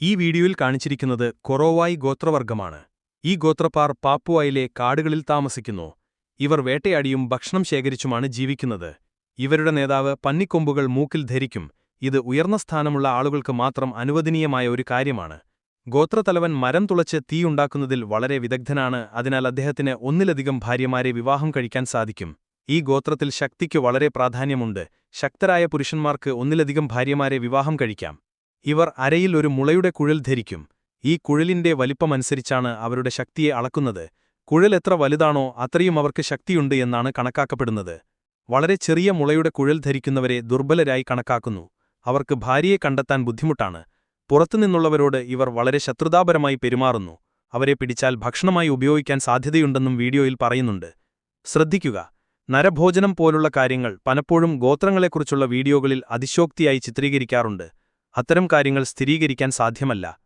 ഈ വീഡിയോയിൽ കാണിച്ചിരിക്കുന്നത് കൊറോവായി ഗോത്രവർഗമാണ് ഈ ഗോത്രപ്പാർ പാപ്പുവായിലെ കാടുകളിൽ താമസിക്കുന്നു. ഇവർ വേട്ടയാടിയും ഭക്ഷണം ശേഖരിച്ചുമാണ് ജീവിക്കുന്നത്. ഇവരുടെ നേതാവ് പന്നിക്കൊമ്പുകൾ മൂക്കിൽ ധരിക്കും. ഇത് ഉയർന്ന സ്ഥാനമുള്ള ആളുകൾക്ക് മാത്രം അനുവദനീയമായ ഒരു കാര്യമാണ്. ഗോത്രത്തലവൻ മരം തുളച്ച് തീയുണ്ടാക്കുന്നതിൽ വളരെ വിദഗ്ധനാണ്. അതിനാൽ അദ്ദേഹത്തിന് ഒന്നിലധികം ഭാര്യമാരെ വിവാഹം കഴിക്കാൻ സാധിക്കും. ഈ ഗോത്രത്തിൽ ശക്തിക്ക് വളരെ പ്രാധാന്യമുണ്ട്. ശക്തരായ പുരുഷന്മാർക്ക് ഒന്നിലധികം ഭാര്യമാരെ വിവാഹം കഴിക്കാം. ഇവർ അരയിൽ ഒരു മുളയുടെ കുഴൽ ധരിക്കും. ഈ കുഴലിന്റെ വലിപ്പമനുസരിച്ചാണ് അവരുടെ ശക്തിയെ അളക്കുന്നത്. കുഴൽ എത്ര വലുതാണോ അത്രയും അവർക്ക് ശക്തിയുണ്ട് എന്നാണ് കണക്കാക്കപ്പെടുന്നത്. വളരെ ചെറിയ മുളയുടെ കുഴൽ ധരിക്കുന്നവരെ ദുർബലരായി കണക്കാക്കുന്നു. അവർക്ക് ഭാര്യയെ കണ്ടെത്താൻ ബുദ്ധിമുട്ടാണ്. പുറത്തുനിന്നുള്ളവരോട് ഇവർ വളരെ ശത്രുതാപരമായി പെരുമാറുന്നു. അവരെ പിടിച്ചാൽ ഭക്ഷണമായി ഉപയോഗിക്കാൻ സാധ്യതയുണ്ടെന്നും വീഡിയോയിൽ പറയുന്നുണ്ട്. ശ്രദ്ധിക്കുക. നരഭോജനം പോലുള്ള കാര്യങ്ങൾ പലപ്പോഴും ഗോത്രങ്ങളെക്കുറിച്ചുള്ള വീഡിയോകളിൽ അതിശോക്തിയായി ചിത്രീകരിക്കാറുണ്ട്. അത്തരം കാര്യങ്ങൾ സ്ഥിരീകരിക്കാൻ സാധ്യമല്ല.